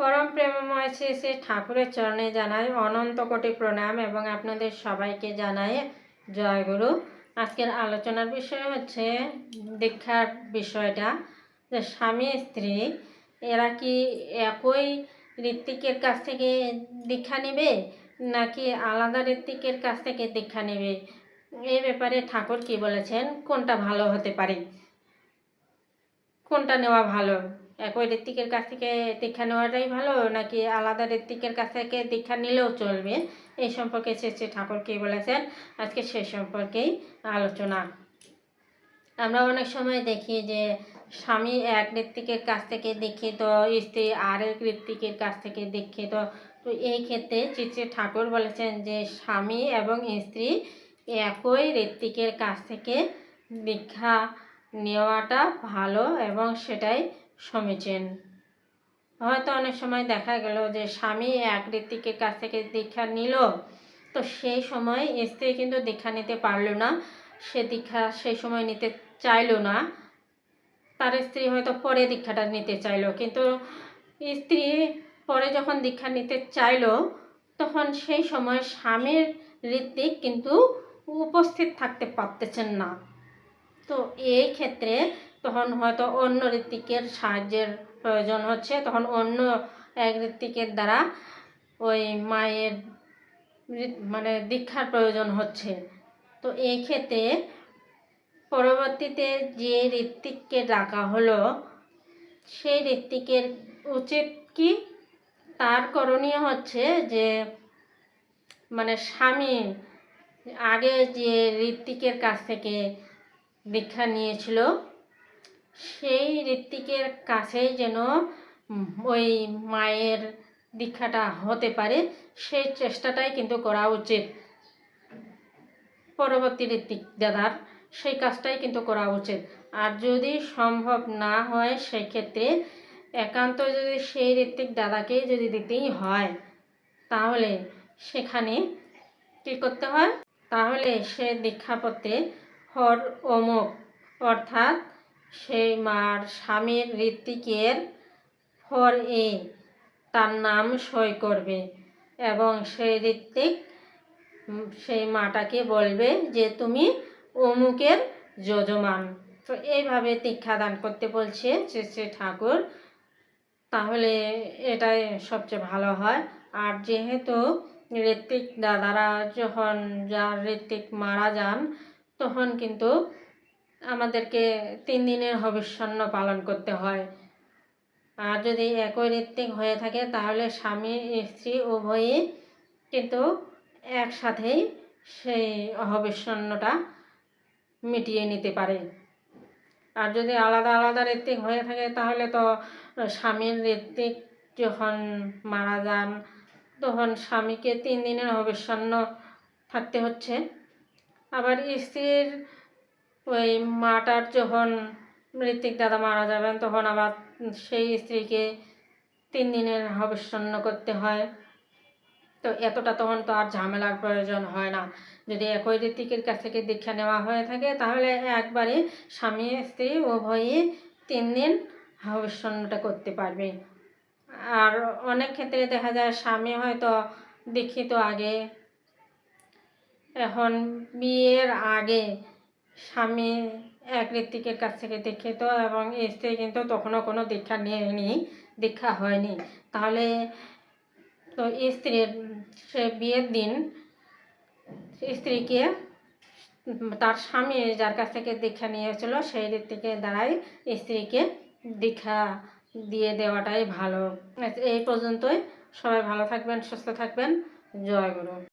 পরম প্রেমময় শ্রী শ্রী ঠাকুরের চরণে জানাই অনন্ত কোটি প্রণাম এবং আপনাদের সবাইকে জানাই জয়গুরু আজকের আলোচনার বিষয় হচ্ছে দীক্ষার বিষয়টা। যে স্বামী, স্ত্রী, এরা কি একই ঋত্বিকের কাছ থেকে দীক্ষা নেবে নাকি আলাদা ঋত্বিকের কাছ থেকে দীক্ষা নেবে? এই ব্যাপারে ঠাকুর কি বলেছেন? কোনটা ভালো হতে পারে? কোনটা নেওয়া ভালো? একই ঋত্বিকের কাছ থেকে দীক্ষা নেওয়াটাই ভালো, নাকি আলাদা ঋত্বিকের কাছ থেকে দীক্ষা নিলেও চলবে? এই সম্পর্কে শ্রী ঠাকুর কী বলেছেন। আজকে সে সম্পর্কেই আলোচনা। আমরা অনেক সময় দেখি যে স্বামী এক ঋত্বিকের কাছ থেকে দীক্ষিত, স্ত্রী আরেক ঋত্বিকের কাছ থেকে দীক্ষিত। তো এই ক্ষেত্রে শ্রী ঠাকুর বলেছেন যে স্বামী এবং স্ত্রী একই ঋত্বিকের কাছ থেকে দীক্ষা নেওয়াটা ভালো এবং সেটাই সমীচীন। হয়তো অনেক সময় দেখা গেল যে স্বামী এক ঋত্বিকের কাছ থেকে দীক্ষা নিল, তো সেই সময় স্ত্রী কিন্তু দীক্ষা নিতে পারল না, সে দীক্ষা সেই সময় নিতে চাইলো না। তার স্ত্রী হয়তো পরে দীক্ষাটা নিতে চাইলো, কিন্তু স্ত্রী পরে যখন দীক্ষা নিতে চাইলো, তখন সেই সময় স্বামীর ঋত্বিক কিন্তু উপস্থিত থাকতে পারতেছেন না। তো এই ক্ষেত্রে তখন হয়তো অন্য ঋত্বিকের সাহায্যের প্রয়োজন হচ্ছে। তখন অন্য এক ঋত্বিকের দ্বারা ওই মায়ের মানে দীক্ষার প্রয়োজন হচ্ছে। তো এই ক্ষেত্রে পরবর্তীতে যে ঋত্বিককে ডাকা হলো, সেই ঋত্বিকের উচিত কি? তার করণীয় হচ্ছে যে মানে স্বামী আগে যে ঋত্বিকের কাছ থেকে দীক্ষা নিয়েছিল। সেই ঋত্বিকের কাছেই যেন ওই মায়ের দীক্ষাটা হতে পারে, সেই চেষ্টাটাই কিন্তু করা উচিত। পরবর্তী ঋত্বিক দাদার সেই কাজটাই কিন্তু করা উচিত। আর যদি সম্ভব না হয়, সেক্ষেত্রে একান্ত যদি সেই ঋত্বিক দাদাকেই যদি দিতেই হয়, তাহলে সেখানে কী করতে হয়? তাহলে সে দীক্ষাপত্রে হর অমুক অর্থাৎ সেই মার স্বামীর ঋত্বিকের ফর এ তার নাম সই করবে এবং সেই ঋত্বিক, সেই মাটাকে বলবে যে তুমি অমুকের যজমান। তো এইভাবে দীক্ষাদান করতে বলছে শ্রী শ্রী ঠাকুর। তাহলে এটাই সবচেয়ে ভালো হয়। আর যেহেতু ঋত্বিক দাদারা যখন, যার ঋত্বিক মারা যান তখন কিন্তু আমাদেরকে তিন দিনের হবিষ্যন্ন পালন করতে হয়। আর যদি একই ঋত্বিক হয়ে থাকে, তাহলে স্বামী, স্ত্রী উভয়ই কিন্তু একসাথেই সেই হবিষ্যন্নটা মিটিয়ে নিতে পারে। আর যদি আলাদা আলাদা ঋত্বিক হয়ে থাকে, তাহলে তো স্বামীর ঋত্বিক যখন মারা যান, তখন স্বামীকে তিন দিনের হবিষ্যন্ন থাকতে হচ্ছে। আবার স্ত্রীর ওই মাটার যখন ঋত্বিক দাদা মারা যাবেন, তখন আবার সেই স্ত্রীকে তিন দিনের হবিষ্যন্ন করতে হয়। তো এতটা তখন তো আর ঝামেলার প্রয়োজন হয় না। যদি একই ঋত্বিকের কাছ থেকে দীক্ষা নেওয়া হয়ে থাকে, তাহলে একবারে স্বামী, স্ত্রী উভয়ে তিন দিন হবিষ্যন্নটা করতে পারবে। আর অনেক ক্ষেত্রে দেখা যায় স্বামী হয়তো দীক্ষিত আগে এখন বিয়ের আগে স্বামী এক ঋত্বিকের কাছ থেকে দীক্ষিত এবং স্ত্রী কিন্তু তখনও কোনো দীক্ষা নেয়নি, দীক্ষা হয়নি। তাহলে তো স্ত্রীর, সে বিয়ের দিন স্ত্রীকে তার স্বামী যার কাছ থেকে দীক্ষা নিয়েছিল, সেই ঋত্বিকের দ্বারাই স্ত্রীকে দীক্ষা দিয়ে দেওয়াটাই ভালো। এই পর্যন্তই। সবাই ভালো থাকবেন, সুস্থ থাকবেন। জয় গুরু।